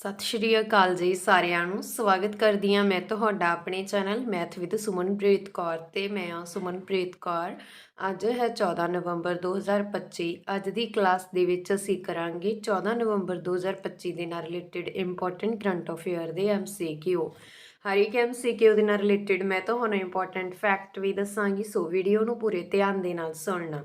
ਸਤਿ ਸ਼੍ਰੀ ਅਕਾਲ ਜੀ ਸਾਰਿਆਂ ਨੂੰ। ਸਵਾਗਤ ਕਰਦੀ ਹਾਂ ਮੈਂ ਤੁਹਾਡਾ ਆਪਣੇ channel math with Sumanpreet Kaur ਤੇ ਮੈਂ ਹਾਂ ਸੁਮਨਪ੍ਰੀਤ ਕੌਰ। ਅੱਜ ਹੈ 14 ਨਵੰਬਰ 2025 ਅੱਜ ਦੀ ਕਲਾਸ ਦੇ ਵਿੱਚ ਅਸੀਂ ਕਰਾਂਗੇ 14 ਨਵੰਬਰ 2025 ਦੇ ਨਾਲ ਰਿਲੇਟਡ ਇੰਪੋਰਟੈਂਟ ਕਰੰਟ ਅਫੇਅਰ ਦੇ ਐਮਸੀਕਿਊ ਹਰ ਇੱਕ ਐਮਸੀਕਿਊ ਦੇ ਨਾਲ ਰਿਲੇਟਡ ਮੈਂ ਤੁਹਾਨੂੰ ਇੰਪੋਰਟੈਂਟ ਫੈਕਟ ਵੀ ਦੱਸਾਂਗੀ, ਸੋ ਵੀਡੀਓ ਨੂੰ ਪੂਰੇ ਧਿਆਨ ਦੇ ਨਾਲ ਸੁਣਨਾ।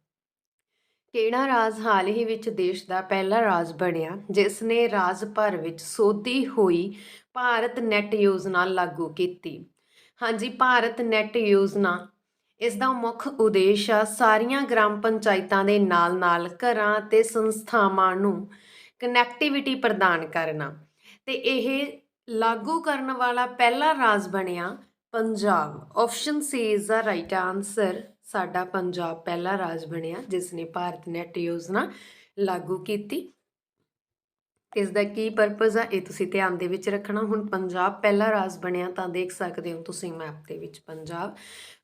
ਕਿਹੜਾ ਰਾਜ ਹਾਲ ਹੀ ਵਿੱਚ ਦੇਸ਼ ਦਾ ਪਹਿਲਾ ਰਾਜ ਬਣਿਆ ਜਿਸ ਨੇ ਰਾਜ ਭਰ ਵਿੱਚ ਸੋਧੀ ਹੋਈ ਭਾਰਤ ਨੈੱਟ ਯੋਜਨਾ ਲਾਗੂ ਕੀਤੀ? ਹਾਂਜੀ, ਭਾਰਤ ਨੈੱਟ ਯੋਜਨਾ। ਇਸ ਦਾ ਮੁੱਖ ਉਦੇਸ਼ ਆ ਸਾਰੀਆਂ ਗ੍ਰਾਮ ਪੰਚਾਇਤਾਂ ਦੇ ਨਾਲ-ਨਾਲ ਘਰਾਂ ਅਤੇ ਸੰਸਥਾਵਾਂ ਨੂੰ ਕਨੈਕਟੀਵਿਟੀ ਪ੍ਰਦਾਨ ਕਰਨਾ। ਤੇ ਇਹ ਲਾਗੂ ਕਰਨ ਵਾਲਾ ਪਹਿਲਾ ਰਾਜ ਬਣਿਆ Punjab. Option C is the right answer ਸਾਡਾ ਪੰਜਾਬ ਪਹਿਲਾ ਰਾਜ ਬਣਿਆ ਜਿਸ ਨੇ ਭਾਰਤ ਨੈਟ ਯੋਜਨਾ ਲਾਗੂ ਕੀਤੀ। ਇਸ ਦਾ ਕੀ ਪਰਪਸ ਆ, ਇਹ ਤੁਸੀਂ ਧਿਆਨ ਦੇ ਵਿੱਚ ਰੱਖਣਾ। ਹੁਣ ਪੰਜਾਬ ਪਹਿਲਾ ਰਾਜ ਬਣਿਆ, ਤਾਂ ਦੇਖ ਸਕਦੇ ਹੋ ਤੁਸੀਂ ਮੈਪ ਦੇ ਵਿੱਚ ਪੰਜਾਬ।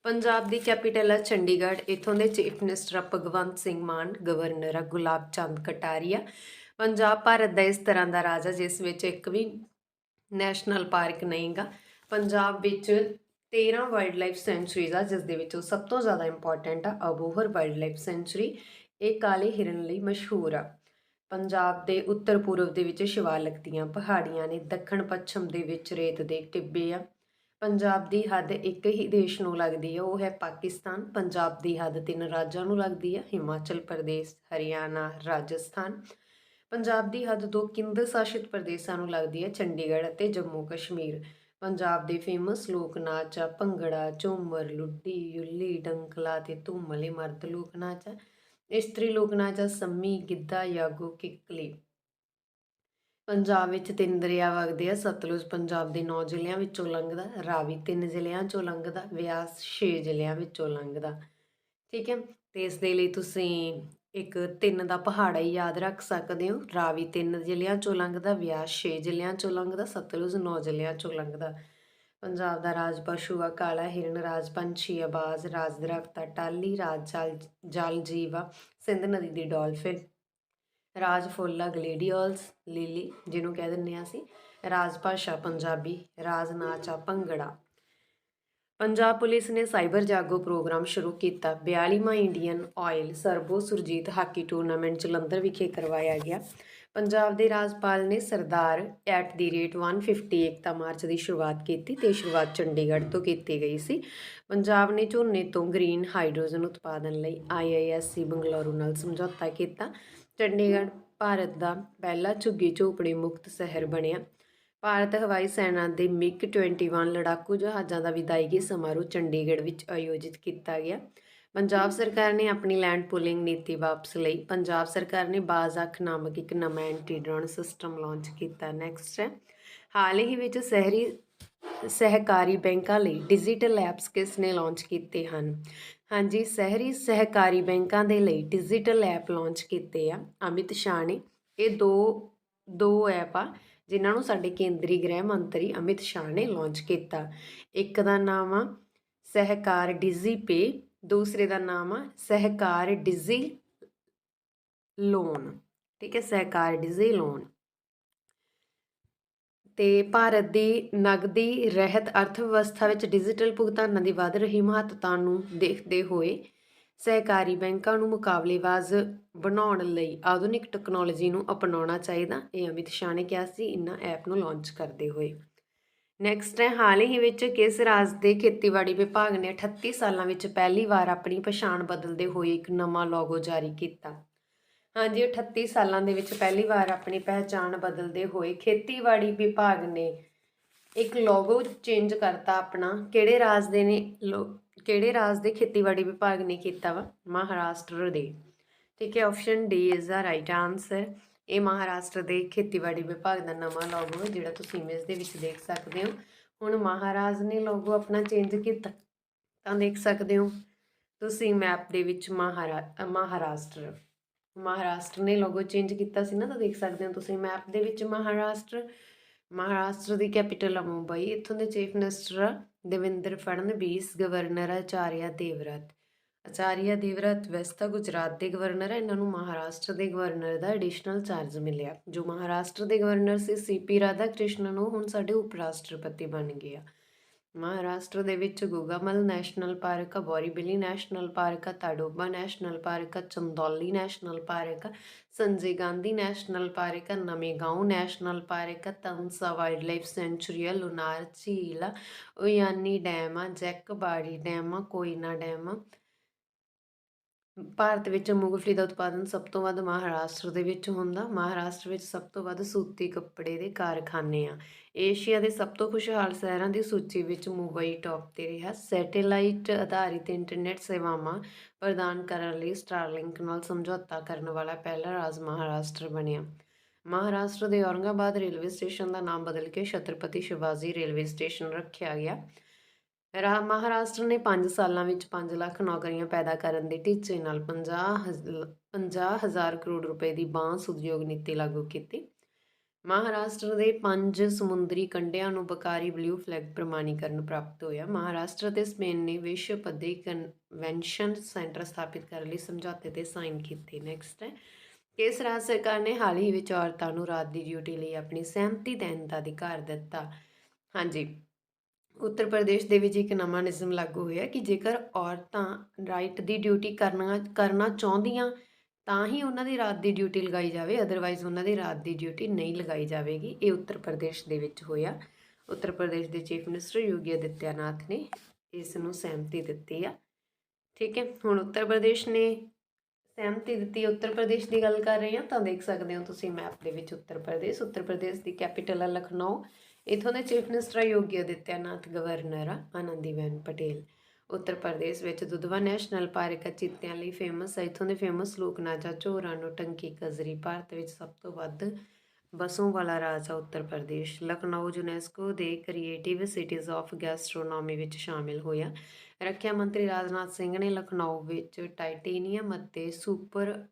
ਪੰਜਾਬ ਦੀ ਕੈਪੀਟਲ ਆ ਚੰਡੀਗੜ੍ਹ, ਇਥੋਂ ਦੇ ਚੀਫ ਮਿਨਿਸਟਰ ਆ ਭਗਵੰਤ ਸਿੰਘ ਮਾਨ ਗਵਰਨਰ ਆ ਗੁਲਾਬ ਚੰਦ ਕਟਾਰੀਆ। ਪੰਜਾਬ ਭਾਰਤ ਦਾ ਇਸ ਤਰ੍ਹਾਂ ਦਾ ਰਾਜ ਆ, ਜਿਸ ਵਿੱਚ ਇੱਕ ਵੀ ਨੈਸ਼ਨਲ ਪਾਰਕ ਨਹੀਂਗਾ ਪੰਜਾਬ ਵਿੱਚ 13 ਵਾਈਲਡ ਲਾਈਫ ਸੈਂਚੁਰੀਜ਼ ਆ ਜਿਸ ਦੇ ਵਿੱਚੋਂ ਸਭ ਤੋਂ ਜ਼ਿਆਦਾ ਇੰਪੋਰਟੈਂਟ ਆ, ਅਬੋਹਰ ਵਾਈਲਡ ਲਾਈਫ ਸੈਂਚੁਰੀ, ਇਹ ਕਾਲੇ ਹਿਰਨ ਲਈ ਮਸ਼ਹੂਰ ਆ। ਪੰਜਾਬ ਦੇ ਉੱਤਰ ਪੂਰਬ ਦੇ ਵਿੱਚ ਸ਼ਿਵਾਲਿਕ ਦੀਆਂ ਪਹਾੜੀਆਂ ਨੇ ਦੱਖਣ ਪੱਛਮ ਦੇ ਵਿੱਚ ਰੇਤ ਦੇ ਟਿੱਬੇ ਆ। ਪੰਜਾਬ ਦੀ ਹੱਦ ਇੱਕ ਹੀ ਦੇਸ਼ ਨੂੰ ਲੱਗਦੀ ਹੈ ਉਹ ਹੈ ਪਾਕਿਸਤਾਨ। ਪੰਜਾਬ ਦੀ ਹੱਦ ਤਿੰਨ ਰਾਜਾਂ ਨੂੰ ਲੱਗਦੀ ਹੈ ਹਿਮਾਚਲ ਪ੍ਰਦੇਸ਼, ਹਰਿਆਣਾ, ਰਾਜਸਥਾਨ। ਪੰਜਾਬ ਦੀ ਹੱਦ ਦੋ ਕੇਂਦਰ ਸ਼ਾਸਿਤ ਪ੍ਰਦੇਸ਼ਾਂ ਨੂੰ ਲੱਗਦੀ ਹੈ ਚੰਡੀਗੜ੍ਹ ਅਤੇ ਜੰਮੂ ਕਸ਼ਮੀਰ ਪੰਜਾਬ ਦੇ ਫੇਮਸ ਲੋਕ ਨਾਚ ਆ, ਭੰਗੜਾ, ਝੂਮਰ, ਲੁੱਡੀ, ਯੁੱਲੀ, ਡੰਕਲਾ ਤੇ ਧੂਮਲੇ ਮਰਦ ਲੋਕ ਨਾਚ ਆ। ਇਸਤਰੀ ਲੋਕ ਨਾਚ ਆ, ਸੰਮੀ, ਗਿੱਧਾ, ਯਾਗੋ, ਕਿੱਕਲੀ। ਪੰਜਾਬ ਵਿੱਚ ਤਿੰਨ ਦਰਿਆ ਵਗਦੇ ਆ, ਸਤਲੁਜ ਪੰਜਾਬ ਦੇ 9 ਜ਼ਿਲ੍ਹਿਆਂ ਵਿੱਚੋਂ ਲੰਘਦਾ, ਰਾਵੀ ਤਿੰਨ ਜ਼ਿਲ੍ਹਿਆਂ ਚੋਂ ਲੰਘਦਾ ਵਿਆਸ 6 ਜ਼ਿਲ੍ਹਿਆਂ ਵਿੱਚੋਂ ਲੰਘਦਾ। ਠੀਕ ਹੈ, ਤੇ ਇਸ ਦੇ ਲਈ ਤੁਸੀਂ ਇੱਕ ਤਿੰਨ ਦਾ ਪਹਾੜਾ ਹੀ ਯਾਦ ਰੱਖ ਸਕਦੇ ਹੋ। ਰਾਵੀ ਤਿੰਨ ਜ਼ਿਲ੍ਹਿਆਂ ਚੋਂ ਲੰਘਦਾ ਵਿਆਸ ਛੇ ਜ਼ਿਲ੍ਹਿਆਂ ਚੋਂ ਲੰਘਦਾ, ਸਤਲੁਜ ਨੌ ਜ਼ਿਲ੍ਹਿਆਂ ਚੋਂ ਲੰਘਦਾ। ਪੰਜਾਬ ਦਾ ਰਾਜ ਪਸ਼ੂ ਆ ਕਾਲਾ, ਹਿਰਨ ਰਾਜ ਪੰਛੀ ਆ ਰਾਜ ਦਰਖਤ ਆ ਟਾਲੀ, ਰਾਜ ਜਲ ਜਲ ਜੀਵਾ, ਸਿੰਧ ਨਦੀ ਦੀ ਡਾਲਫਿਨ। ਰਾਜ ਫੁੱਲ ਆ ਗਲੇਡੀਅਲਸ ਲਿਲੀ ਜਿਹਨੂੰ ਕਹਿ ਦਿੰਦੇ ਆ ਅਸੀਂ। ਰਾਜ ਭਾਸ਼ਾ ਪੰਜਾਬੀ, ਰਾਜ ਨਾਚ ਆ ਭੰਗੜਾ। ਪੰਜਾਬ ਪੁਲਿਸ ਨੇ ਸਾਈਬਰ ਜਾਗੋ ਪ੍ਰੋਗਰਾਮ ਸ਼ੁਰੂ ਕੀਤਾ। 42ਵਾਂ Indian oil Servo Surjit hockey tournament Jalandhar ਵਿਖੇ ਕਰਵਾਇਆ ਗਿਆ। ਪੰਜਾਬ ਦੇ ਰਾਜਪਾਲ ਨੇ Sardar at the rate 150 Ekta March ਦੀ ਸ਼ੁਰੂਆਤ ਕੀਤੀ ਤੇ ਸ਼ੁਰੂਆਤ ਚੰਡੀਗੜ੍ਹ ਤੋਂ ਕੀਤੀ ਗਈ ਸੀ। ਪੰਜਾਬ ਨੇ ਝੋਨੇ ਤੋਂ ਗ੍ਰੀਨ ਹਾਈਡਰੋਜਨ ਉਤਪਾਦਨ ਲਈ ਆਈਆਈਐਸਸੀ ਬੰਗਲੌਰੂ ਨਾਲ ਸਮਝੌਤਾ ਕੀਤਾ। ਚੰਡੀਗੜ੍ਹ ਭਾਰਤ ਦਾ ਪਹਿਲਾ ਝੁੱਗੀ ਝੋਪੜੀ ਮੁਕਤ ਸ਼ਹਿਰ ਬਣਿਆ। ਭਾਰਤ ਹਵਾਈ ਸੈਨਾ ਦੇ ਮਿਗ 21 ਲੜਾਕੂ ਜਹਾਜ਼ਾਂ ਦਾ ਵਿਦਾਇਗੀ ਸਮਾਰੋਹ ਚੰਡੀਗੜ੍ਹ ਵਿੱਚ ਆਯੋਜਿਤ ਕੀਤਾ ਗਿਆ। ਪੰਜਾਬ ਸਰਕਾਰ ਨੇ ਆਪਣੀ ਲੈਂਡ ਪੂਲਿੰਗ ਨੀਤੀ ਵਾਪਸ ਲਈ। ਪੰਜਾਬ ਸਰਕਾਰ ਨੇ ਬਾਜ਼ਾਖ ਨਾਮਕ ਇੱਕ ਨਵਾਂ ਐਂਟੀ ਡਰੋਨ ਸਿਸਟਮ ਲਾਂਚ ਕੀਤਾ। ਨੈਕਸਟ ਹੈ। ਹਾਲ ਹੀ ਵਿੱਚ ਸ਼ਹਿਰੀ ਸਹਿਕਾਰੀ ਬੈਂਕਾਂ ਲਈ ਡਿਜੀਟਲ ਐਪਸ ਕਿਸ ਨੇ ਲਾਂਚ ਕੀਤੇ ਹਨ? ਹਾਂਜੀ, ਸ਼ਹਿਰੀ ਸਹਿਕਾਰੀ ਬੈਂਕਾਂ ਦੇ ਲਈ ਡਿਜੀਟਲ ਐਪ ਲਾਂਚ ਕੀਤੇ ਆ। ਅਮਿਤ ਸ਼ਾਹ ਨੇ। ਇਹ ਦੋ ਦੋ ਐਪ ਆ। ਜਿਨ੍ਹਾਂ ਨੂੰ ਸਾਡੇ ਕੇਂਦਰੀ ਗ੍ਰਹਿ ਮੰਤਰੀ ਅਮਿਤ ਸ਼ਾਹ ਨੇ ਲਾਂਚ ਕੀਤਾ। ਇੱਕ ਦਾ ਨਾਮ ਆ ਸਹਿਕਾਰ ਡਿਜ਼ੀ ਪੇ, ਦੂਸਰੇ ਦਾ ਨਾਮ ਆ ਸਹਿਕਾਰ ਡਿਜ਼ੀ ਲੋਨ। ਠੀਕ ਹੈ, ਸਹਿਕਾਰ ਡਿਜ਼ੀ ਲੋਨ। ਤੇ ਭਾਰਤ ਦੀ ਨਗਦੀ ਰਹਿਤ ਅਰਥ ਵਿਵਸਥਾ ਵਿੱਚ ਡਿਜੀਟਲ ਭੁਗਤਾਨਾਂ ਦੀ ਵਧ ਰਹੀ ਮਹੱਤਤਾ ਨੂੰ ਦੇਖਦੇ ਹੋਏ ਸਹਿਕਾਰੀ ਬੈਂਕਾਂ ਨੂੰ ਮੁਕਾਬਲੇਬਾਜ਼ ਬਣਾਉਣ ਲਈ ਆਧੁਨਿਕ ਟੈਕਨੋਲੋਜੀ ਨੂੰ ਅਪਣਾਉਣਾ ਚਾਹੀਦਾ। ਇਹ ਅਮਿਤ ਸ਼ਾਹ ਨੇ ਕਿਹਾ ਸੀ, ਇਨ੍ਹਾਂ ਐਪ ਨੂੰ ਲਾਂਚ ਕਰਦੇ ਹੋਏ। ਨੈਕਸਟ ਹੈ, ਹਾਲ ਹੀ ਵਿੱਚ ਕਿਸ ਰਾਜ ਦੇ ਖੇਤੀਬਾੜੀ ਵਿਭਾਗ ਨੇ 38 ਸਾਲਾਂ ਵਿੱਚ ਪਹਿਲੀ ਵਾਰ ਆਪਣੀ ਪਛਾਣ ਬਦਲਦੇ ਹੋਏ ਇੱਕ ਨਵਾਂ ਲੋਗੋ ਜਾਰੀ ਕੀਤਾ। ਹਾਂਜੀ 38 ਸਾਲਾਂ ਦੇ ਵਿੱਚ ਪਹਿਲੀ ਵਾਰ ਆਪਣੀ ਪਹਿਚਾਣ ਬਦਲਦੇ ਹੋਏ ਖੇਤੀਬਾੜੀ ਵਿਭਾਗ ਨੇ ਇੱਕ ਲੋਗੋ ਚੇਂਜ ਕਰਤਾ ਆਪਣਾ। ਕਿਹੜੇ ਰਾਜ ਦੇ ਨੇ ਕਿਹੜੇ ਰਾਜ ਦੇ ਖੇਤੀਬਾੜੀ ਵਿਭਾਗ ਨੇ ਕੀਤਾ ਵਾ? ਮਹਾਰਾਸ਼ਟਰ ਦੇ। ਠੀਕ ਹੈ option D is the right answer ਇਹ ਮਹਾਰਾਸ਼ਟਰ ਦੇ ਖੇਤੀਬਾੜੀ ਵਿਭਾਗ ਦਾ ਨਵਾਂ ਲੋਗੋ ਹੈ, ਜਿਹੜਾ ਤੁਸੀਂ ਇਮੇਜ ਦੇ ਵਿੱਚ ਦੇਖ ਸਕਦੇ ਹੋ। ਹੁਣ ਮਹਾਰਾਜ ਨੇ ਲੋਗੋ ਆਪਣਾ ਚੇਂਜ ਕੀਤਾ। ਤਾਂ ਦੇਖ ਸਕਦੇ ਹੋ, ਤੁਸੀਂ ਮੈਪ ਦੇ ਵਿੱਚ ਮਹਾਰਾ, ਮਹਾਰਾਸ਼ਟਰ ਮਹਾਰਾਸ਼ਟਰ ਨੇ ਲੋਗੋ ਚੇਂਜ ਕੀਤਾ ਸੀ ਨਾ, ਤਾਂ ਦੇਖ ਸਕਦੇ ਹੋ ਤੁਸੀਂ ਮੈਪ ਦੇ ਵਿੱਚ ਮਹਾਰਾਸ਼ਟਰ। ਮਹਾਰਾਸ਼ਟਰ ਦੀ ਕੈਪੀਟਲ ਆ ਮੁੰਬਈ, ਇੱਥੋਂ ਦੇ ਚੀਫ ਮਿਨਿਸਟਰ ਆ ਦੇਵਿੰਦਰ ਫੜਨਵੀਸ, ਗਵਰਨਰ ਆ ਆਚਾਰੀਆ ਦੇਵਰਤ। ਆਚਾਰੀਆ ਦੇਵਰਤ ਵੈਸੇ ਤਾਂ ਗੁਜਰਾਤ ਦੇ ਗਵਰਨਰ ਆ, ਇਹਨਾਂ ਨੂੰ ਮਹਾਰਾਸ਼ਟਰ ਦੇ ਗਵਰਨਰ ਦਾ ਐਡੀਸ਼ਨਲ ਚਾਰਜ ਮਿਲਿਆ। ਜੋ ਮਹਾਰਾਸ਼ਟਰ ਦੇ governor C P Radha Krishnan ਉਹ ਹੁਣ ਸਾਡੇ ਉਪ ਰਾਸ਼ਟਰਪਤੀ ਬਣ ਗਏ ਆ। ਮਹਾਰਾਸ਼ਟਰ ਦੇ ਵਿੱਚ ਗੋਗਾਮਲ ਨੈਸ਼ਨਲ ਪਾਰਕ ਆ ਬੋਰੀਬਿਲੀ ਨੈਸ਼ਨਲ ਪਾਰਕ ਆ ਤਾਡੋਬਾ ਨੈਸ਼ਨਲ ਪਾਰਕ ਆ Chandauli national park, Sanjay Gandhi national park ਆ ਨਵੇਂ ਨੈਸ਼ਨਲ ਪਾਰਕ ਆ ਵਾਈਲਡਲਾਈਫ ਵਾਈਲਡ ਸੈਂਚੁਰੀ ਆ ਲੁਨਾਰ ਝੀਲ ਆ ਉਯਾਨੀ ਡੈਮ ਆ ਜੈਕਬਾੜੀ ਡੈਮ ਆ ਕੋਇਨਾ ਡੈਮ। ਭਾਰਤ ਵਿੱਚ ਮੂੰਗਫਲੀ ਦਾ ਉਤਪਾਦਨ ਸਭ ਤੋਂ ਵੱਧ ਮਹਾਰਾਸ਼ਟਰ ਦੇ ਵਿੱਚ ਹੁੰਦਾ। ਮਹਾਰਾਸ਼ਟਰ ਵਿੱਚ ਸਭ ਤੋਂ ਵੱਧ ਸੂਤੀ ਕੱਪੜੇ ਦੇ ਕਾਰਖਾਨੇ ਆ। ਏਸ਼ੀਆ ਦੇ ਸਭ ਤੋਂ ਖੁਸ਼ਹਾਲ ਸ਼ਹਿਰਾਂ ਦੀ ਸੂਚੀ ਵਿੱਚ ਮੁੰਬਈ ਟੌਪ ਤੇ ਰਿਹਾ। ਸੈਟੇਲਾਈਟ ਆਧਾਰਿਤ ਇੰਟਰਨੈਟ ਸੇਵਾਵਾਂ ਪ੍ਰਦਾਨ ਕਰਨ ਲਈ ਸਟਾਰਲਿੰਕ ਨਾਲ ਸਮਝੌਤਾ ਕਰਨ ਵਾਲਾ ਪਹਿਲਾ ਰਾਜ ਮਹਾਰਾਸ਼ਟਰ ਬਣਿਆ। ਮਹਾਰਾਸ਼ਟਰ ਦੇ ਔਰੰਗਾਬਾਦ ਰੇਲਵੇ ਸਟੇਸ਼ਨ ਦਾ ਨਾਮ ਬਦਲ ਕੇ ਛਤਰਪਤੀ ਸ਼ਿਵਾਜੀ ਰੇਲਵੇ ਸਟੇਸ਼ਨ ਰੱਖਿਆ ਗਿਆ। ਰਾ, ਮਹਾਰਾਸ਼ਟਰ ਨੇ 5 ਸਾਲਾਂ ਵਿੱਚ 5 ਲੱਖ ਨੌਕਰੀਆਂ ਪੈਦਾ ਕਰਨ ਦੇ ਟੀਚੇ ਨਾਲ 50 ਹਜ਼ਾਰ ਕਰੋੜ ਰੁਪਏ ਦੀ ਬਾਂਸ ਉਦਯੋਗ ਨੀਤੀ ਲਾਗੂ ਕੀਤੀ। ਮਹਾਰਾਸ਼ਟਰ ਦੇ ਪੰਜ ਸਮੁੰਦਰੀ ਕੰਢਿਆਂ ਨੂੰ ਬਕਾਰੀ ਬਲੂ ਫਲੈਗ ਪ੍ਰਮਾਣੀਕਰਨ ਪ੍ਰਾਪਤ ਹੋਇਆ। ਮਹਾਰਾਸ਼ਟਰ ਤੇ ਸਪੇਨ ਨੇ ਵਿਸ਼ਵ ਪੱਧਰੀ ਕਨਵੈਨਸ਼ਨ ਸੈਂਟਰ ਸਥਾਪਿਤ ਕਰਨ ਲਈ ਸਮਝੌਤੇ ਤੇ ਸਾਈਨ ਕੀਤੇ। ਨੈਕਸਟ ਹੈ, ਕੇਸ ਰਾਜ ਸਰਕਾਰ ਨੇ ਹਾਲ ਹੀ ਵਿੱਚ ਔਰਤਾਂ ਨੂੰ ਰਾਤ ਦੀ ਡਿਊਟੀ ਲਈ ਆਪਣੀ ਸਹਿਮਤੀ ਦੇਣ ਦਾ ਅਧਿਕਾਰ ਦਿੱਤਾ। ਹਾਂਜੀ ਉੱਤਰ ਪ੍ਰਦੇਸ਼ ਦੇ ਵਿੱਚ ਇੱਕ ਨਵਾਂ ਨਿਯਮ ਲਾਗੂ ਹੋਇਆ ਕਿ ਜੇਕਰ ਔਰਤਾਂ ਰਾਈਟ ਦੀ ਡਿਊਟੀ ਕਰਨਾ ਕਰਨਾ ਚਾਹੁੰਦੀਆਂ, ਤਾਂ ਹੀ ਉਹਨਾਂ ਦੀ ਰਾਤ ਦੀ ਡਿਊਟੀ ਲਗਾਈ ਜਾਵੇ ਅਦਰਵਾਈਜ਼ ਉਹਨਾਂ ਦੀ ਰਾਤ ਦੀ ਡਿਊਟੀ ਨਹੀਂ ਲਗਾਈ ਜਾਵੇਗੀ। ਇਹ ਉੱਤਰ ਪ੍ਰਦੇਸ਼ ਦੇ ਵਿੱਚ ਹੋਇਆ। ਉੱਤਰ ਪ੍ਰਦੇਸ਼ ਦੇ ਚੀਫ ਮਿਨਿਸਟਰ ਯੋਗੀ ਆਦਿੱਤਿਆਨਾਥ ਨੇ ਇਸ ਨੂੰ ਸਹਿਮਤੀ ਦਿੱਤੀ ਆ। ਠੀਕ ਹੈ, ਹੁਣ ਉੱਤਰ ਪ੍ਰਦੇਸ਼ ਨੇ ਸਹਿਮਤੀ ਦਿੱਤੀ ਉੱਤਰ ਪ੍ਰਦੇਸ਼ ਦੀ ਗੱਲ ਕਰ ਰਹੇ ਹਾਂ, ਤਾਂ ਦੇਖ ਸਕਦੇ ਹੋ ਤੁਸੀਂ ਮੈਪ ਦੇ ਵਿੱਚ ਉੱਤਰ ਪ੍ਰਦੇਸ਼ ਉੱਤਰ ਪ੍ਰਦੇਸ਼ ਦੀ ਕੈਪੀਟਲ ਹੈ ਲਖਨਊ। ਇਥੋਂ ਦੇ chief minister Yogi Adityanath, governor ਆ ਆਨੰਦੀਬੇਨ ਪਟੇਲ। ਉੱਤਰ ਪ੍ਰਦੇਸ਼ ਵਿੱਚ ਦੁਧਵਾ ਨੈਸ਼ਨਲ ਪਾਰਕ ਆ, ਚੀਤਿਆਂ ਲਈ ਫੇਮਸ ਹੈ ਇਥੋਂ ਦੇ ਫੇਮਸ ਲੋਕ ਨਾਚਾ ਆ ਝੋਰਾਂ ਨੂੰ ਟੰਕੀ ਕਜ਼ਰੀ, ਭਾਰਤ ਵਿੱਚ ਸਭ ਤੋਂ ਵੱਧ ਬਸੋਂ ਵਾਲਾ ਰਾਜ ਆ, ਉੱਤਰ ਪ੍ਰਦੇਸ਼। ਲਖਨਊ, ਯੂਨੈਸਕੋ ਦੇ ਕ੍ਰੀਏਟਿਵ ਸਿਟੀਜ਼ ਆਫ ਗੈਸਟ੍ਰੋਨੋਮੀ ਵਿੱਚ ਸ਼ਾਮਿਲ ਹੋਇਆ। ਰੱਖਿਆ ਮੰਤਰੀ ਰਾਜਨਾਥ ਸਿੰਘ ਨੇ ਲਖਨਊ ਵਿੱਚ ਟਾਈਟੇਨੀਅਮ ਅਤੇ super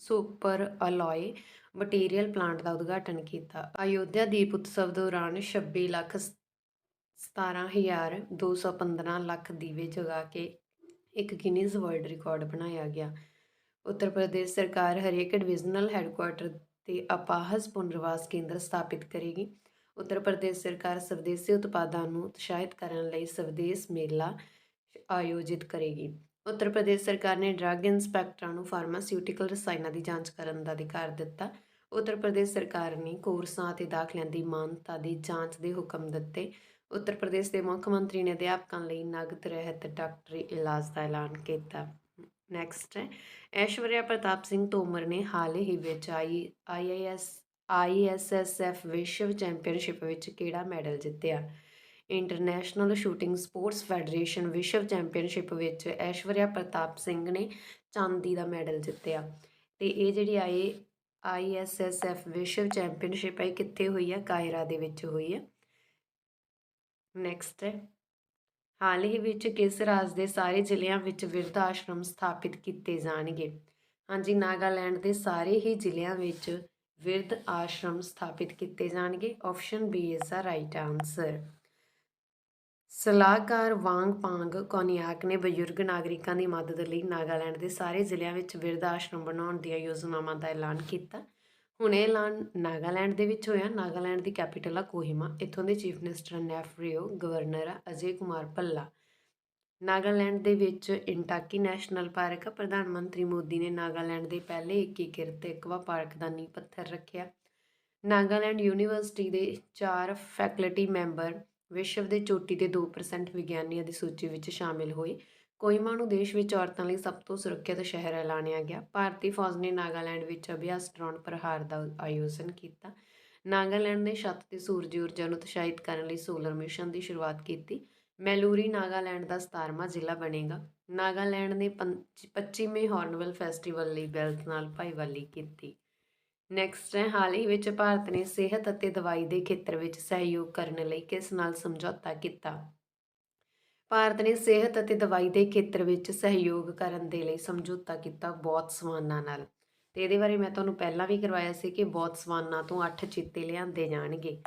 super alloy material plant ਦਾ ਉਦਘਾਟਨ ਕੀਤਾ। ਅਯੋਧਿਆ ਦੀਪ ਉਤਸਵ ਦੌਰਾਨ 26 ਲੱਖ 17215 ਲੱਖ ਦੀਵੇ ਜਗਾ ਕੇ ਇੱਕ ਗਿਨੀਜ਼ ਵਰਲਡ ਰਿਕਾਰਡ ਬਣਾਇਆ ਗਿਆ। ਉੱਤਰ ਪ੍ਰਦੇਸ਼ ਸਰਕਾਰ ਹਰੇਕ ਡਿਵੀਜ਼ਨਲ ਹੈੱਡਕੁਆਰਟਰ ਤੇ ਅਪਾਹਜ ਪੁਨਰਵਾਸ ਕੇਂਦਰ ਸਥਾਪਿਤ ਕਰੇਗੀ। ਉੱਤਰ ਪ੍ਰਦੇਸ਼ ਸਰਕਾਰ ਸਵਦੇਸੀ ਉਤਪਾਦਾਂ ਨੂੰ ਉਤਸ਼ਾਹਿਤ ਕਰਨ ਲਈ ਸਵਦੇਸ ਮੇਲਾ ਆਯੋਜਿਤ ਕਰੇਗੀ। ਉੱਤਰ ਪ੍ਰਦੇਸ਼ ਸਰਕਾਰ ਨੇ ਡਰੱਗ ਇੰਸਪੈਕਟਰਾਂ ਨੂੰ ਫਾਰਮਾਸਿਊਟੀਕਲ ਰਸਾਇਣਾਂ ਦੀ ਜਾਂਚ ਕਰਨ ਦਾ ਅਧਿਕਾਰ ਦਿੱਤਾ। ਉੱਤਰ ਪ੍ਰਦੇਸ਼ ਸਰਕਾਰ ਨੇ ਕੋਰਸਾਂ ਅਤੇ ਦਾਖਲਿਆਂ ਦੀ ਮਾਨਤਾ ਦੀ ਜਾਂਚ ਦੇ ਹੁਕਮ ਦਿੱਤੇ। ਉੱਤਰ ਪ੍ਰਦੇਸ਼ ਦੇ ਮੁੱਖ ਮੰਤਰੀ ਨੇ ਅਧਿਆਪਕਾਂ ਲਈ ਨਗਦ ਰਹਿਤ ਡਾਕਟਰੀ ਇਲਾਜ ਦਾ ਐਲਾਨ ਕੀਤਾ। ਨੈਕਸਟ ਹੈ, ਐਸ਼ਵਰਿਆ ਪ੍ਰਤਾਪ ਸਿੰਘ ਤੋਮਰ ਨੇ ਹਾਲ ਹੀ ਵਿੱਚ ਆਈ ਆਈਆਈਐਸ ਆਈਐਸਐਸਐਫ ਵਿਸ਼ਵ ਚੈਂਪੀਅਨਸ਼ਿਪ ਵਿੱਚ ਕਿਹੜਾ ਮੈਡਲ ਜਿੱਤਿਆ? ਇੰਟਰਨੈਸ਼ਨਲ ਸ਼ੂਟਿੰਗ ਸਪੋਰਟਸ ਫੈਡਰੇਸ਼ਨ ਵਿਸ਼ਵ ਚੈਂਪੀਅਨਸ਼ਿਪ ਵਿੱਚ ਐਸ਼ਵਰਿਆ ਪ੍ਰਤਾਪ ਸਿੰਘ ਨੇ ਚਾਂਦੀ ਦਾ ਮੈਡਲ ਜਿੱਤਿਆ। ਤੇ ਇਹ ਜਿਹੜੀ ਆਈ ਆਈਐਸਐਸਐਫ ਵਿਸ਼ਵ ਚੈਂਪੀਅਨਸ਼ਿਪ ਹੈ, ਇਹ ਕਿੱਥੇ ਹੋਈ ਹੈ? ਕਾਇਰਾ ਦੇ ਵਿੱਚ ਹੋਈ ਹੈ। ਨੈਕਸਟ ਹੈ। ਹਾਲ ਹੀ ਵਿੱਚ ਕਿਸ ਰਾਜ ਦੇ ਸਾਰੇ ਜ਼ਿਲ੍ਹਿਆਂ ਵਿੱਚ ਬਿਰਧ ਆਸ਼ਰਮ ਸਥਾਪਿਤ ਕੀਤੇ ਜਾਣਗੇ? ਹਾਂਜੀ, ਨਾਗਾਲੈਂਡ ਦੇ ਸਾਰੇ ਹੀ ਜ਼ਿਲ੍ਹਿਆਂ ਵਿੱਚ ਬਿਰਧ ਆਸ਼ਰਮ ਸਥਾਪਿਤ ਕੀਤੇ ਜਾਣਗੇ। Option B is the right answer ਸਲਾਹਕਾਰ ਵਾਂਗ ਪਾਂਗ ਕੋਨਿਆਕ ਨੇ ਬਜ਼ੁਰਗ ਨਾਗਰਿਕਾਂ ਦੀ ਮਦਦ ਲਈ ਨਾਗਾਲੈਂਡ ਦੇ ਸਾਰੇ ਜ਼ਿਲ੍ਹਿਆਂ ਵਿੱਚ ਬਿਰਧ ਆਸ਼ਰਮ ਬਣਾਉਣ ਦੀਆਂ ਯੋਜਨਾਵਾਂ ਦਾ ਐਲਾਨ ਕੀਤਾ। ਹੁਣ ਇਹ ਐਲਾਨ ਨਾਗਾਲੈਂਡ ਦੇ ਵਿੱਚ ਹੋਇਆ। ਨਾਗਾਲੈਂਡ ਦੀ ਕੈਪੀਟਲ ਆ ਕੋਹਿਮਾ। ਇੱਥੋਂ ਦੇ ਚੀਫ ਮਿਨਿਸਟਰ ਨੈਫਰੀਓ, ਗਵਰਨਰ ਆ ਅਜੇ ਕੁਮਾਰ ਭੱਲਾ। ਨਾਗਾਲੈਂਡ ਦੇ ਵਿੱਚ ਇੰਟਾਕੀ ਨੈਸ਼ਨਲ ਪਾਰਕ ਆ। ਪ੍ਰਧਾਨ ਮੰਤਰੀ ਮੋਦੀ ਨੇ ਨਾਗਾਲੈਂਡ ਦੇ ਪਹਿਲੇ ਏਕੀਕ੍ਰਿਤ ਇਕਵਾ ਪਾਰਕ ਦਾ ਨੀਂਹ ਪੱਥਰ ਰੱਖਿਆ। ਨਾਗਾਲੈਂਡ ਯੂਨੀਵਰਸਿਟੀ ਦੇ ਚਾਰ ਫੈਕਲਟੀ ਮੈਂਬਰ ਵਿਸ਼ਵ ਦੇ ਚੋਟੀ ਦੇ 2% ਵਿਗਿਆਨੀਆਂ ਦੀ ਸੂਚੀ ਵਿੱਚ ਸ਼ਾਮਿਲ ਹੋਏ। ਕੋਇਮਾ ਨੂੰ ਦੇਸ਼ ਵਿੱਚ ਔਰਤਾਂ ਲਈ ਸਭ ਤੋਂ ਸੁਰੱਖਿਅਤ ਸ਼ਹਿਰ ਐਲਾਨਿਆ ਗਿਆ। ਭਾਰਤੀ ਫੌਜ ਨੇ ਨਾਗਾਲੈਂਡ ਵਿੱਚ ਅਭਿਆਸ ਡਰੋਨ ਪ੍ਰਹਾਰ ਦਾ ਆਯੋਜਨ ਕੀਤਾ। ਨਾਗਾਲੈਂਡ ਨੇ ਛੱਤ ਤੇ ਸੂਰਜੀ ਊਰਜਾ ਨੂੰ ਉਤਸ਼ਾਹਿਤ ਕਰਨ ਲਈ ਸੋਲਰ ਮਿਸ਼ਨ ਦੀ ਸ਼ੁਰੂਆਤ ਕੀਤੀ। ਮੈਲੂਰੀ ਨਾਗਾਲੈਂਡ ਦਾ 17ਵਾਂ ਜ਼ਿਲ੍ਹਾ ਬਣੇਗਾ। ਨਾਗਾਲੈਂਡ ਨੇ 25ਵੇਂ ਹਾਰਨਵਿਲ ਫੈਸਟੀਵਲ ਲਈ ਬੈਲਟ ਨਾਲ ਭਾਈਵਾਲੀ ਕੀਤੀ। ਨੈਕਸਟ ਹੈ, ਹਾਲ ਹੀ ਵਿੱਚ ਭਾਰਤ ਨੇ ਸਿਹਤ ਅਤੇ ਦਵਾਈ ਦੇ ਖੇਤਰ ਵਿੱਚ ਸਹਿਯੋਗ ਕਰਨ ਲਈ ਕਿਸ ਨਾਲ ਸਮਝੌਤਾ ਕੀਤਾ? ਭਾਰਤ ਨੇ ਸਿਹਤ ਅਤੇ ਦਵਾਈ ਦੇ ਖੇਤਰ ਵਿੱਚ ਸਹਿਯੋਗ ਕਰਨ ਦੇ ਲਈ ਸਮਝੌਤਾ ਕੀਤਾ ਬੋਤਸਵਾਨਾ ਨਾਲ। ਤੇ ਇਹਦੇ ਬਾਰੇ ਮੈਂ ਤੁਹਾਨੂੰ ਪਹਿਲਾਂ ਵੀ ਕਰਵਾਇਆ ਸੀ ਕਿ ਬੋਤਸਵਾਨਾ ਤੋਂ 8 ਚੀਤੇ ਲਿਆਂਦੇ ਜਾਣਗੇ।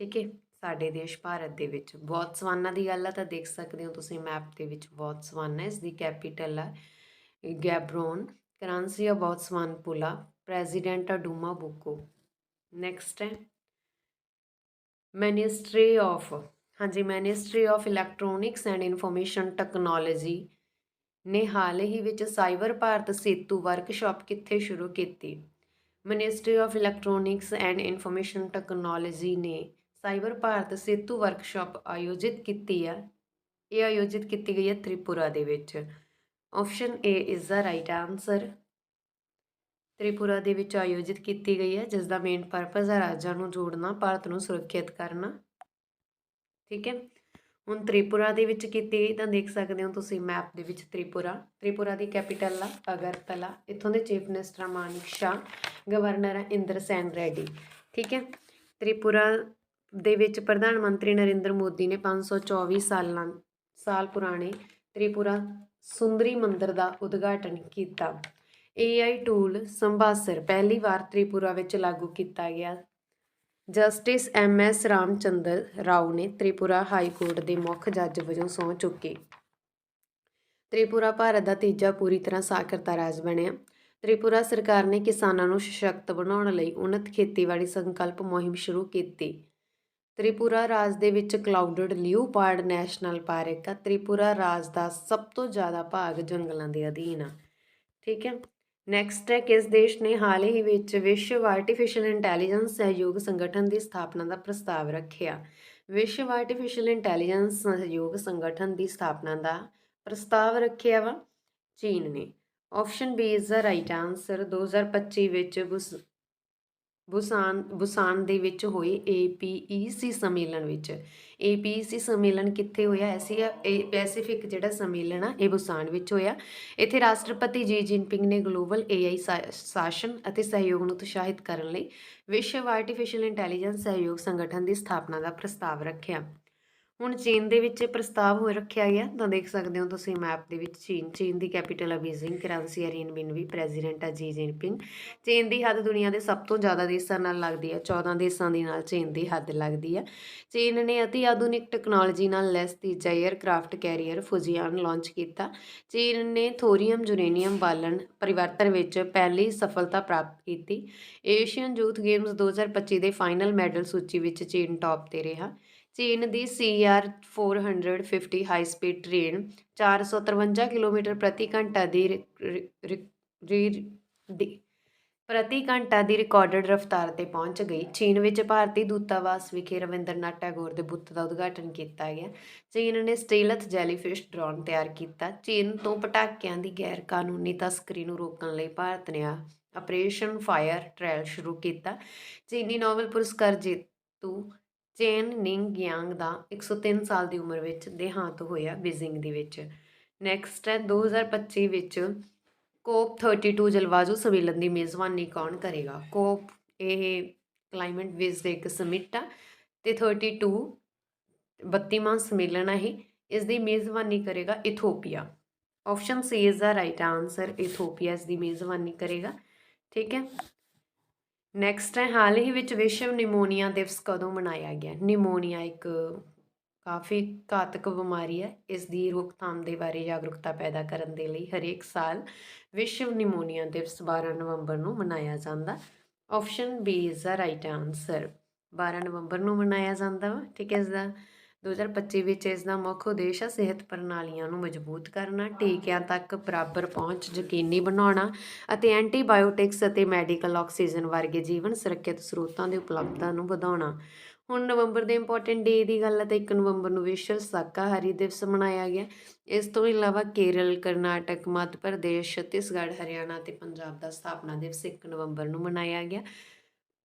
ਠੀਕ ਹੈ, ਸਾਡੇ ਦੇਸ਼ ਭਾਰਤ ਦੇ ਵਿੱਚ ਬੋਤਸਵਾਨਾ ਦੀ ਗੱਲ ਆ, ਤਾਂ ਦੇਖ ਸਕਦੇ ਹੋ ਤੁਸੀਂ ਮੈਪ ਦੇ ਵਿੱਚ ਬੋਤਸਵਾਨਾ ਇਸ ਦੀ ਕੈਪੀਟਲ ਆ ਗੈਬਰੋਨ ਕਰੰਸੀ ਆ ਬੋਤਸਵਾਨਪੁਲਾ ਪ੍ਰੈਜ਼ੀਡੈਂਟ ਆ ਡੂਮਾ ਬੁਕੋ ਨੈਕਸਟ ਹੈ. ਮਿਨਿਸਟਰੀ ਆਫ ਹਾਂਜੀ ministry of electronics and information technology ਨੇ ਹਾਲ ਹੀ ਵਿੱਚ ਸਾਈਬਰ ਭਾਰਤ ਸੇਤੂ ਵਰਕਸ਼ਾਪ ਕਿੱਥੇ ਸ਼ੁਰੂ ਕੀਤੀ? Ministry of electronics and information technology ਨੇ ਸਾਈਬਰ ਭਾਰਤ ਸੇਤੂ ਵਰਕਸ਼ਾਪ ਆਯੋਜਿਤ ਕੀਤੀ ਹੈ। ਇਹ ਆਯੋਜਿਤ ਕੀਤੀ ਗਈ ਹੈ ਤ੍ਰਿਪੁਰਾ ਦੇ ਵਿੱਚ। Option A is the right answer Tripura ਦੇ ਵਿੱਚ ਆਯੋਜਿਤ ਕੀਤੀ ਗਈ ਹੈ ਜਿਸ ਦਾ ਮੇਨ ਪਰਪਸ ਹੈ ਰਾਜਾਂ ਨੂੰ ਜੋੜਨਾ, ਭਾਰਤ ਨੂੰ ਸੁਰੱਖਿਅਤ ਕਰਨਾ। ਠੀਕ ਹੈ? ਹੁਣ ਤ੍ਰਿਪੁਰਾ ਦੇ ਵਿੱਚ ਕੀਤੀ ਗਈ, ਤਾਂ ਦੇਖ ਸਕਦੇ ਹੋ ਤੁਸੀਂ ਮੈਪ ਦੇ ਵਿੱਚ ਤ੍ਰਿਪੁਰਾ। ਤ੍ਰਿਪੁਰਾ ਦੀ ਕੈਪੀਟਲ ਆ ਅਗਰਤਲਾ। ਇੱਥੋਂ ਦੇ ਚੀਫ ਮਿਨਿਸਟਰ ਆ ਮਾਨਿਕ ਸ਼ਾਹ ਗਵਰਨਰ ਹੈ ਇੰਦਰ ਸੈਨ ਰੈਡੀ। ਠੀਕ ਹੈ? ਤ੍ਰਿਪੁਰਾ ਦੇ ਵਿੱਚ ਪ੍ਰਧਾਨ ਮੰਤਰੀ ਨਰਿੰਦਰ ਮੋਦੀ ਨੇ 524 ਸਾਲਾਂ, ਸਾਲ ਪੁਰਾਣੇ ਤ੍ਰਿਪੁਰਾ ਸੁੰਦਰੀ ਮੰਦਿਰ ਦਾ ਉਦਘਾਟਨ ਕੀਤਾ। AI ਟੂਲ ਸੰਭਾਸਰ ਪਹਿਲੀ ਵਾਰ ਤ੍ਰਿਪੁਰਾ ਵਿੱਚ ਲਾਗੂ ਕੀਤਾ ਗਿਆ। Justice M S Ramachandra Rao ਨੇ ਤ੍ਰਿਪੁਰਾ ਹਾਈ ਕੋਰਟ ਦੇ ਮੁੱਖ ਜੱਜ ਵਜੋਂ ਸਹੁੰ ਚੁੱਕੀ। ਤ੍ਰਿਪੁਰਾ ਭਾਰਤ ਦਾ ਤੀਜਾ ਪੂਰੀ ਤਰ੍ਹਾਂ ਸਾਖਰਤਾ ਰਾਜ ਬਣਿਆ। ਤ੍ਰਿਪੁਰਾ ਸਰਕਾਰ ਨੇ ਕਿਸਾਨਾਂ ਨੂੰ ਸਸ਼ਕਤ ਬਣਾਉਣ ਲਈ ਉન્નਤ ਖੇਤੀਬਾੜੀ ਸੰਕਲਪ ਮੁਹਿੰਮ ਸ਼ੁਰੂ ਕੀਤੀ। ਤ੍ਰਿਪੁਰਾ ਰਾਜ ਦੇ ਵਿੱਚ ਕਲਾਉਡਡ ਲਿਓਪਾਰਡ ਨੈਸ਼ਨਲ ਪਾਰਕ ਆ। ਤ੍ਰਿਪੁਰਾ ਰਾਜ ਦਾ ਸਭ ਤੋਂ ਜ਼ਿਆਦਾ ਭਾਗ ਜੰਗਲਾਂ ਦੇ ਅਧੀਨ ਆ। ਠੀਕ ਹੈ। ਨੈਕਸਟ ਹੈ ਕਿਸ ਦੇਸ਼ ਨੇ ਹਾਲ ਹੀ ਵਿੱਚ ਵਿਸ਼ਵ ਆਰਟੀਫੀਸ਼ੀਅਲ ਇੰਟੈਲੀਜੈਂਸ ਸਹਿਯੋਗ ਸੰਗਠਨ ਦੀ ਸਥਾਪਨਾ ਦਾ ਪ੍ਰਸਤਾਵ ਰੱਖਿਆ। ਵਿਸ਼ਵ ਆਰਟੀਫੀਸ਼ੀਅਲ ਇੰਟੈਲੀਜੈਂਸ ਸਹਿਯੋਗ ਸੰਗਠਨ ਦੀ ਸਥਾਪਨਾ ਦਾ ਪ੍ਰਸਤਾਵ ਰੱਖਿਆ ਵਾ। ਚੀਨ ਨੇ। Option B is the right answer 2025 ਵਿੱਚ ਬੁਸ ਬੁਸਾਨ ਬੁਸਾਨ ਦੇ ਵਿੱਚ ਹੋਏ APEC ਸੰਮੇਲਨ ਵਿੱਚ। APEC ਸੰਮੇਲਨ ਕਿੱਥੇ ਹੋਇਆ? ਐਸੀਆ ਪੈਸੀਫਿਕ ਜਿਹੜਾ ਸੰਮੇਲਨ ਆ, ਇਹ ਬੁਸਾਨ ਵਿੱਚ ਹੋਇਆ। ਇੱਥੇ ਰਾਸ਼ਟਰਪਤੀ ਜੀ ਜਿਨਪਿੰਗ ਨੇ ਗਲੋਬਲ AI ਸ਼ਾਸਨ ਅਤੇ ਸਹਿਯੋਗ ਨੂੰ ਉਤਸ਼ਾਹਿਤ ਕਰਨ ਲਈ ਵਿਸ਼ਵ ਆਰਟੀਫੀਸ਼ੀਅਲ ਇੰਟੈਲੀਜੈਂਸ ਸਹਿਯੋਗ ਸੰਗਠਨ ਦੀ ਸਥਾਪਨਾ ਦਾ ਪ੍ਰਸਤਾਵ ਰੱਖਿਆ। ਹੁਣ ਚੀਨ ਦੇ ਵਿੱਚ ਇਹ ਪ੍ਰਸਤਾਵ ਹੋ ਰੱਖਿਆ ਗਿਆ, ਤਾਂ ਦੇਖ ਸਕਦੇ ਹੋ ਤੁਸੀਂ ਮੈਪ ਦੇ ਵਿੱਚ ਚੀਨ ਚੀਨ ਦੀ ਕੈਪੀਟਲ ਹੈ ਬੀਜ਼ਿੰਗ ਕਰੰਸੀ ਹੈ ਰੀਨਬਿਨ ਵੀ ਪ੍ਰੈਜ਼ੀਡੈਂਟ ਹੈ ਜੀ ਜਿਨਪਿੰਗ ਚੀਨ ਦੀ ਹੱਦ ਦੁਨੀਆ ਦੇ ਸਭ ਤੋਂ ਜ਼ਿਆਦਾ ਦੇਸ਼ਾਂ ਨਾਲ ਲੱਗਦੀ ਹੈ 14 ਦੇਸ਼ਾਂ ਦੇ ਨਾਲ ਚੀਨ ਦੀ ਹੱਦ ਲੱਗਦੀ ਹੈ ਚੀਨ ਨੇ ਅਤੀ ਆਧੁਨਿਕ ਟੈਕਨੋਲੋਜੀ ਨਾਲ ਲੈਸ ਤੀਜਾ 에ਅਰਕ੍ਰਾਫਟ ਕੈਰੀਅਰ ਫੁਜੀਆਨ ਲਾਂਚ ਕੀਤਾ। ਚੀਨ ਨੇ ਥੋਰੀਅਮ ਯੂਰੇਨੀਅਮ ਬਾਲਣ ਪਰਿਵਰਤਨ ਵਿੱਚ ਪਹਿਲੀ ਸਫਲਤਾ ਪ੍ਰਾਪਤ ਕੀਤੀ। ਏਸ਼ੀਅਨ ਯੂਥ ਗੇਮਸ 2025 ਦੇ ਫਾਈਨਲ ਮੈਡਲ ਸੂਚੀ ਵਿੱਚ ਚੀਨ ਟੌਪ ਤੇ ਰਿਹਾ। ਚੀਨ ਦੀ CR 450 high speed train 453 kilometre ਪ੍ਰਤੀ ਘੰਟਾ ਦੀ ਰ- ਪ੍ਰਤੀ ਘੰਟਾ ਦੀ ਰਿਕਾਰਡਡ ਰਫ਼ਤਾਰ ਤੇ ਪਹੁੰਚ ਗਈ। ਚੀਨ ਵਿੱਚ ਭਾਰਤੀ ਦੂਤਾਵਾਸ ਵਿਖੇ ਰਵਿੰਦਰਨਾਥ ਟੈਗੋਰ ਦੇ ਬੁੱਤ ਦਾ ਉਦਘਾਟਨ ਕੀਤਾ ਗਿਆ। ਚੀਨ ਨੇ ਸਟੀਲਥ ਜੈਲੀਫਿਸ਼ ਡਰੋਨ ਤਿਆਰ ਕੀਤਾ। ਚੀਨ ਤੋਂ ਪਟਾਕਿਆਂ ਦੀ ਗੈਰ ਕਾਨੂੰਨੀ ਤਸਕਰੀ ਨੂੰ ਰੋਕਣ ਲਈ ਭਾਰਤ ਨੇ ਆਪਰੇਸ਼ਨ ਫਾਇਰ ਟ੍ਰਾਇਲ ਸ਼ੁਰੂ ਕੀਤਾ। ਚੀਨੀ ਨੋਬਲ ਪੁਰਸਕਾਰ ਜੇਤੂ ਚੇਨ ਨਿੰਗ ਗਿਆਂਗ ਦਾ 103 ਸਾਲ ਦੀ ਉਮਰ ਵਿੱਚ ਦੇਹਾਂਤ ਹੋਇਆ ਬੀਜ਼ਿੰਗ ਦੇ ਵਿੱਚ। ਨੈਕਸਟ ਹੈ 2025 ਵਿੱਚ ਕੋਪ 32 ਜਲਵਾਯੂ ਸੰਮੇਲਨ ਦੀ ਮੇਜ਼ਬਾਨੀ ਕੌਣ ਕਰੇਗਾ? ਕੋਪ, ਇਹ ਕਲਾਈਮੇਟ ਵਿਜ਼ ਦੇ ਇੱਕ ਸਮਿਟ ਆ ਤੇ 32 32ਵਾਂ ਸੰਮੇਲਨ ਹੈ ਇਹ। ਇਸ ਦੀ ਮੇਜ਼ਬਾਨੀ ਕਰੇਗਾ Ethiopia. Option C is the right answer Ethiopia ਇਸ ਦੀ ਮੇਜ਼ਬਾਨੀ ਕਰੇਗਾ। ਠੀਕ ਹੈ। ਨੈਕਸਟ ਹੈ, ਹਾਲ ਹੀ ਵਿੱਚ ਵਿਸ਼ਵ ਨਿਮੋਨੀਆ ਦਿਵਸ ਕਦੋਂ ਮਨਾਇਆ ਗਿਆ? ਨਿਮੋਨੀਆ ਇੱਕ ਕਾਫੀ ਘਾਤਕ ਬਿਮਾਰੀ ਹੈ, ਇਸ ਦੀ ਰੋਕਥਾਮ ਦੇ ਬਾਰੇ ਜਾਗਰੂਕਤਾ ਪੈਦਾ ਕਰਨ ਦੇ ਲਈ ਹਰੇਕ ਸਾਲ ਵਿਸ਼ਵ ਨਿਮੋਨੀਆ ਦਿਵਸ 12 ਨਵੰਬਰ ਨੂੰ ਮਨਾਇਆ ਜਾਂਦਾ। Option B is the right answer 12 ਨਵੰਬਰ ਨੂੰ ਮਨਾਇਆ ਜਾਂਦਾ ਵਾ, ਠੀਕ ਹੈ, ਇਸ ਦਾ 2025 ਵਿੱਚ ਇਸ ਦਾ ਮੁੱਖ ਉਦੇਸ਼ ਹੈ ਸਿਹਤ ਪ੍ਰਣਾਲੀਆਂ ਨੂੰ ਮਜ਼ਬੂਤ ਕਰਨਾ, ਟੀਕਿਆਂ ਤੱਕ ਬਰਾਬਰ ਪਹੁੰਚ ਯਕੀਨੀ ਬਣਾਉਣਾ ਅਤੇ ਐਂਟੀਬਾਇਓਟਿਕਸ ਅਤੇ ਮੈਡੀਕਲ ਆਕਸੀਜਨ ਵਰਗੇ ਜੀਵਨ ਸੁਰੱਖਿਅਤ ਸਰੋਤਾਂ ਦੀ ਉਪਲਬਧਤਾ ਨੂੰ ਵਧਾਉਣਾ। ਹੁਣ ਨਵੰਬਰ ਦੇ ਇੰਪੋਰਟੈਂਟ ਡੇ ਦੀ ਗੱਲ ਹੈ ਤਾਂ 1 ਨਵੰਬਰ ਨੂੰ ਵਿਸ਼ਵ ਸ਼ਾਕਾਹਾਰੀ ਦਿਵਸ ਮਨਾਇਆ ਗਿਆ। ਇਸ ਤੋਂ ਇਲਾਵਾ ਕੇਰਲ, ਕਰਨਾਟਕ, ਮੱਧ ਪ੍ਰਦੇਸ਼, ਛੱਤੀਸਗੜ੍ਹ, ਹਰਿਆਣਾ ਅਤੇ ਪੰਜਾਬ ਦਾ ਸਥਾਪਨਾ ਦਿਵਸ 1 ਨਵੰਬਰ ਨੂੰ ਮਨਾਇਆ ਗਿਆ।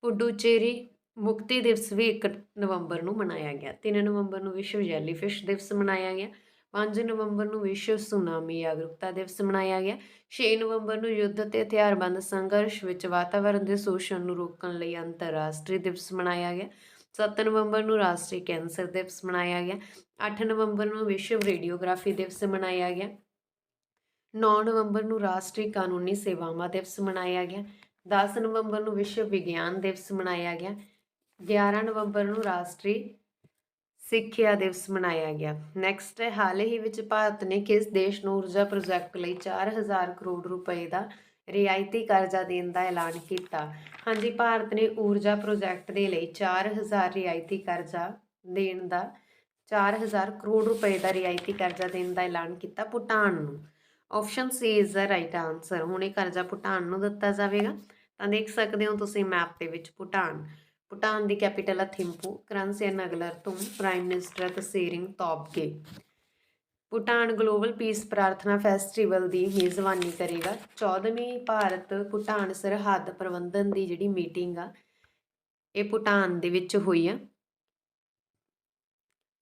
ਪੁਡੂਚੇਰੀ ਮੁਕਤੀ ਦਿਵਸ ਵੀ 1 ਨਵੰਬਰ ਨੂੰ ਮਨਾਇਆ ਗਿਆ। 3 ਨਵੰਬਰ ਨੂੰ ਵਿਸ਼ਵ ਜੈਲੀਫਿਸ਼ ਦਿਵਸ ਮਨਾਇਆ ਗਿਆ। 5 ਨਵੰਬਰ ਨੂੰ ਵਿਸ਼ਵ ਸੁਨਾਮੀ ਜਾਗਰੂਕਤਾ ਦਿਵਸ ਮਨਾਇਆ ਗਿਆ। 6 ਨਵੰਬਰ ਨੂੰ ਯੁੱਧ ਅਤੇ ਹਥਿਆਰਬੰਦ ਸੰਘਰਸ਼ ਵਿੱਚ ਵਾਤਾਵਰਣ ਦੇ ਸ਼ੋਸ਼ਣ ਨੂੰ ਰੋਕਣ ਲਈ ਅੰਤਰਰਾਸ਼ਟਰੀ ਦਿਵਸ ਮਨਾਇਆ ਗਿਆ। 7 ਨਵੰਬਰ ਨੂੰ ਰਾਸ਼ਟਰੀ ਕੈਂਸਰ ਦਿਵਸ ਮਨਾਇਆ ਗਿਆ। 8 ਨਵੰਬਰ ਨੂੰ ਵਿਸ਼ਵ ਰੇਡੀਓਗ੍ਰਾਫੀ ਦਿਵਸ ਮਨਾਇਆ ਗਿਆ। 9 ਨਵੰਬਰ ਨੂੰ ਰਾਸ਼ਟਰੀ ਕਾਨੂੰਨੀ ਸੇਵਾਵਾਂ ਦਿਵਸ ਮਨਾਇਆ ਗਿਆ। 10 ਨਵੰਬਰ ਨੂੰ ਵਿਸ਼ਵ ਵਿਗਿਆਨ ਦਿਵਸ ਮਨਾਇਆ ਗਿਆ। 11 ਨਵੰਬਰ ਨੂੰ ਰਾਸ਼ਟਰੀ ਸਿੱਖਿਆ ਦਿਵਸ ਮਨਾਇਆ ਗਿਆ। ਨੈਕਸਟ ਹੈ ਹਾਲ ਹੀ ਵਿੱਚ ਭਾਰਤ ਨੇ ਕਿਸ ਦੇਸ਼ ਨੂੰ ਊਰਜਾ ਪ੍ਰੋਜੈਕਟ ਲਈ 4000 ਕਰੋੜ ਰੁਪਏ ਦਾ ਰਿਆਇਤੀ ਕਰਜ਼ਾ ਦੇਣ ਦਾ ਐਲਾਨ ਕੀਤਾ? ਹਾਂਜੀ, ਭਾਰਤ ਨੇ ਊਰਜਾ ਪ੍ਰੋਜੈਕਟ ਦੇ ਲਈ 4000 ਰਿਆਇਤੀ ਕਰਜ਼ਾ ਦੇਣ ਦਾ 4000 ਕਰੋੜ ਰੁਪਏ ਦਾ ਰਿਆਇਤੀ ਕਰਜ਼ਾ ਦੇਣ ਦਾ ਐਲਾਨ ਕੀਤਾ ਭੂਟਾਨ ਨੂੰ। Option C is the right answer ਹੁਣ ਇਹ ਕਰਜ਼ਾ ਭੂਟਾਨ ਨੂੰ ਦਿੱਤਾ ਜਾਵੇਗਾ। ਤਾਂ ਦੇਖ ਸਕਦੇ ਹੋ ਤੁਸੀਂ ਮੈਪ ਦੇ ਵਿੱਚ ਭੂਟਾਨ। ਭੂਟਾਨ ਦੀ ਕੈਪੀਟਲ ਹੈ ਥਿੰਪੂ, ਕਰੰਸੀ ਹੈ ngultrum prime minister Tshering Tobgay Bhutan global peace ਪ੍ਰਾਰਥਨਾ ਫੈਸਟੀਵਲ ਦੀ ਮੇਜ਼ਬਾਨੀ ਕਰੇਗਾ। 14ਵੀਂ ਭਾਰਤ ਭੂਟਾਨ ਸਰਹੱਦ ਪ੍ਰਬੰਧਨ ਦੀ ਜਿਹੜੀ ਮੀਟਿੰਗ ਆ, ਇਹ ਭੂਟਾਨ ਦੇ ਵਿੱਚ ਹੋਈ ਆ।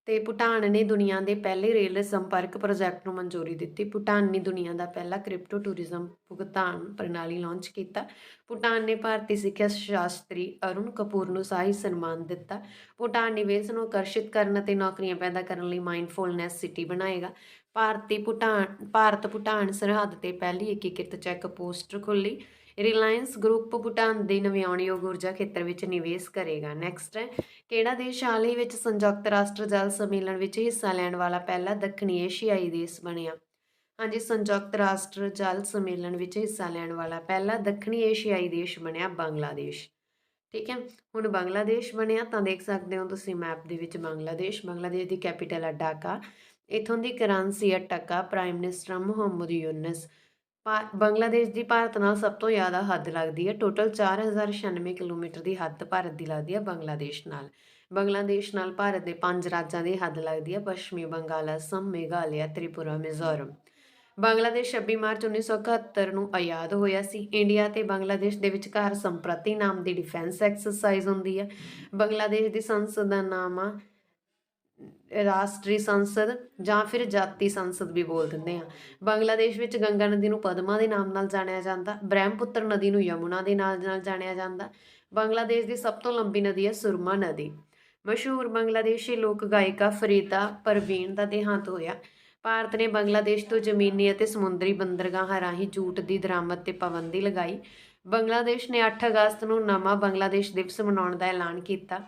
ਤੇ ਭੂਟਾਨ ਨੇ ਦੁਨੀਆ ਦੇ ਪਹਿਲੇ ਰੇਲ ਸੰਪਰਕ ਪ੍ਰੋਜੈਕਟ ਨੂੰ ਮਨਜ਼ੂਰੀ ਦਿੱਤੀ। ਭੂਟਾਨ ਨੇ ਦੁਨੀਆ ਦਾ ਪਹਿਲਾ ਕ੍ਰਿਪਟੋ ਟੂਰਿਜ਼ਮ ਭੁਗਤਾਨ ਪ੍ਰਣਾਲੀ ਲਾਂਚ ਕੀਤਾ। ਭੂਟਾਨ ਨੇ ਭਾਰਤੀ ਸਿੱਖਿਆ ਸ਼ਾਸਤਰੀ ਅਰੁਣ ਕਪੂਰ ਨੂੰ ਸ਼ਾਹੀ ਸਨਮਾਨ ਦਿੱਤਾ। ਭੂਟਾਨ ਨਿਵੇਸ਼ ਨੂੰ ਆਕਰਸ਼ਿਤ ਕਰਨ ਅਤੇ ਨੌਕਰੀਆਂ ਪੈਦਾ ਕਰਨ ਲਈ ਮਾਈਂਡਫੁਲਨੈਸ ਸਿਟੀ ਬਣਾਏਗਾ। ਭਾਰਤੀ ਭੂਟਾਨ ਭਾਰਤ ਭੂਟਾਨ ਸਰਹੱਦ ਤੇ ਪਹਿਲੀ ਏਕੀਕ੍ਰਿਤ ਚੈੱਕ ਪੋਸਟ ਖੋਲ੍ਹੀ। ਰਿਲਾਇੰਸ ਗਰੁੱਪ ਭੂਟਾਨ ਦੇ ਨਵਿਆਉਣਯੋਗ ਊਰਜਾ ਖੇਤਰ ਵਿੱਚ ਨਿਵੇਸ਼ ਕਰੇਗਾ। ਨੈਕਸਟ ਹੈ ਕਿਹੜਾ ਦੇਸ਼ ਹਾਲ ਹੀ ਵਿੱਚ ਸੰਯੁਕਤ ਰਾਸ਼ਟਰ ਜਲ ਸੰਮੇਲਨ ਵਿੱਚ ਹਿੱਸਾ ਲੈਣ ਵਾਲਾ ਪਹਿਲਾ ਦੱਖਣੀ ਏਸ਼ੀਆਈ ਦੇਸ਼ ਬਣਿਆ? ਹਾਂਜੀ, ਸੰਯੁਕਤ ਰਾਸ਼ਟਰ ਜਲ ਸੰਮੇਲਨ ਵਿੱਚ ਹਿੱਸਾ ਲੈਣ ਵਾਲਾ ਪਹਿਲਾ ਦੱਖਣੀ ਏਸ਼ੀਆਈ ਦੇਸ਼ ਬਣਿਆ ਬੰਗਲਾਦੇਸ਼। ਠੀਕ ਹੈ, ਹੁਣ ਬੰਗਲਾਦੇਸ਼ ਬਣਿਆ ਤਾਂ ਦੇਖ ਸਕਦੇ ਹੋ ਤੁਸੀਂ ਮੈਪ ਦੇ ਵਿੱਚ ਬੰਗਲਾਦੇਸ਼। ਬੰਗਲਾਦੇਸ਼ ਦੀ ਕੈਪੀਟਲ ਹੈ ਢਾਕਾ ਇਥੋਂ ਦੀ ਕਰੰਸੀ ਹੈ ਟਕਾ। ਪ੍ਰਾਈਮ ਮਿਨਿਸਟਰ ਮੁਹੰਮਦ ਯੂਨਸ ਬੰਗਲਾਦੇਸ਼ ਦੀ ਭਾਰਤ ਨਾਲ ਸਭ ਤੋਂ ਜ਼ਿਆਦਾ ਹੱਦ ਲੱਗਦੀ ਹੈ। ਟੋਟਲ 4096 ਕਿਲੋਮੀਟਰ ਦੀ ਹੱਦ ਭਾਰਤ ਦੀ ਲੱਗਦੀ ਹੈ, ਬੰਗਲਾਦੇਸ਼ ਨਾਲ। ਬੰਗਲਾਦੇਸ਼ ਨਾਲ ਭਾਰਤ ਦੇ ਪੰਜ ਰਾਜਾਂ ਦੀ ਹੱਦ ਲੱਗਦੀ ਹੈ, ਪੱਛਮੀ ਬੰਗਾਲ, ਅਸਮ, ਮੇਘਾਲਿਆ, ਤ੍ਰਿਪੁਰਾ, ਮਿਜ਼ੋਰਮ। ਬੰਗਲਾਦੇਸ਼ 26 ਮਾਰਚ 1971 ਨੂੰ ਆਜ਼ਾਦ ਹੋਇਆ ਸੀ। ਇੰਡੀਆ ਤੇ ਬੰਗਲਾਦੇਸ਼ ਦੇ ਵਿਚਕਾਰ ਸੰਪ੍ਰਤੀ ਨਾਮ ਦੀ ਡਿਫੈਂਸ ਐਕਸਰਸਾਈਜ਼ ਹੁੰਦੀ ਹੈ। ਬੰਗਲਾਦੇਸ਼ ਦੀ ਸੰਸਦ ਦਾ ਨਾਮ ਆ ਰਾਸ਼ਟਰੀ ਸੰਸਦ ਜਾਂ ਫਿਰ ਜਾਤੀ ਸੰਸਦ ਵੀ ਬੋਲ ਦਿੰਦੇ ਆ। ਬੰਗਲਾਦੇਸ਼ ਵਿੱਚ ਗੰਗਾ ਨਦੀ ਨੂੰ ਪਦਮਾ ਦੇ ਨਾਮ ਨਾਲ ਜਾਣਿਆ ਜਾਂਦਾ, ਬ੍ਰਹਮਪੁੱਤਰ ਨਦੀ ਨੂੰ ਯਮੁਨਾ ਦੇ ਨਾਲ ਨਾਲ ਜਾਣਿਆ ਜਾਂਦਾ, ਬੰਗਲਾਦੇਸ਼ ਦੀ ਸਭ ਤੋਂ ਲੰਬੀ ਨਦੀ ਹੈ ਸੁਰਮਾ ਨਦੀ। ਮਸ਼ਹੂਰ ਬੰਗਲਾਦੇਸ਼ੀ ਲੋਕ ਗਾਇਕਾ ਫਰੀਦਾ ਪਰਵੀਨ ਦਾ ਦੇਹਾਂਤ ਹੋਇਆ। ਭਾਰਤ ਨੇ ਬੰਗਲਾਦੇਸ਼ ਤੋਂ ਜ਼ਮੀਨੀ ਅਤੇ ਸਮੁੰਦਰੀ ਬੰਦਰਗਾਹਾਂ ਰਾਹੀਂ ਜੂਟ ਦੀ ਦਰਾਮਦ ਤੇ ਪਾਬੰਦੀ ਲਗਾਈ। ਬੰਗਲਾਦੇਸ਼ ਨੇ 8 ਅਗਸਤ ਨੂੰ ਨਵਾਂ ਬੰਗਲਾਦੇਸ਼ ਦਿਵਸ ਮਨਾਉਣ ਦਾ ਐਲਾਨ ਕੀਤਾ।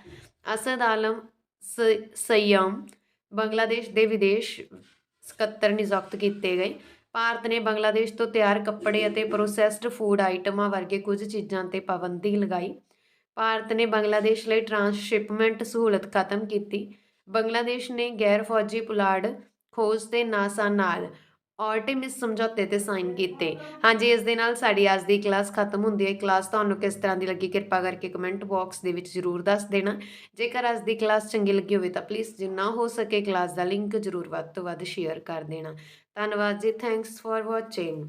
ਅਸਦ ਆਲਮ ਸ- ਸਯਮ ਬੰਗਲਾਦੇਸ਼ ਦੇ ਵਿਦੇਸ਼ ਸਕੱਤਰ ਨਿਯੁਕਤ ਕੀਤੇ ਗਏ। ਭਾਰਤ ਨੇ ਬੰਗਲਾਦੇਸ਼ ਤੋਂ ਤਿਆਰ ਕੱਪੜੇ ਅਤੇ ਪ੍ਰੋਸੈਸਡ ਫੂਡ ਆਈਟਮਾਂ ਵਰਗੇ ਕੁਝ ਚੀਜ਼ਾਂ ਤੇ ਪਾਬੰਦੀ ਲਗਾਈ। ਭਾਰਤ ਨੇ ਬੰਗਲਾਦੇਸ਼ ਲਈ ਟਰਾਂਸਸ਼ਿਪਮੈਂਟ ਸਹੂਲਤ ਖਤਮ ਕੀਤੀ। ਬੰਗਲਾਦੇਸ਼ ਨੇ ਗੈਰ ਫੌਜੀ ਪੁਲਾੜ ਖੋਜ ਤੇ ਨਾਸਾ ਨਾਲ ਆਰਟੇਮਿਸ ਸਮਝੌਤੇ ਤੇ ਸਾਈਨ ਕੀਤੇ। ਹਾਂਜੀ, ਇਸ ਦੇ ਨਾਲ ਸਾਡੀ ਅੱਜ ਦੀ ਕਲਾਸ ਖਤਮ ਹੁੰਦੀ ਹੈ। ਕਲਾਸ ਤੁਹਾਨੂੰ ਕਿਸ ਤਰ੍ਹਾਂ ਦੀ ਲੱਗੀ, ਕਿਰਪਾ ਕਰਕੇ ਕਮੈਂਟ ਬਾਕਸ ਦੇ ਵਿੱਚ ਜ਼ਰੂਰ ਦੱਸ ਦੇਣਾ। ਜੇਕਰ ਅੱਜ ਦੀ ਕਲਾਸ ਚੰਗੀ ਲੱਗੀ ਹੋਵੇ ਤਾਂ ਪਲੀਜ਼ ਜਿੰਨਾ ਹੋ ਸਕੇ ਕਲਾਸ ਦਾ ਲਿੰਕ ਜ਼ਰੂਰ ਵੱਧ ਤੋਂ ਵੱਧ ਸ਼ੇਅਰ ਕਰ ਦੇਣਾ। ਧੰਨਵਾਦ ਜੀ ਥੈਂਕਸ ਫॉर ਵਾਚਿੰਗ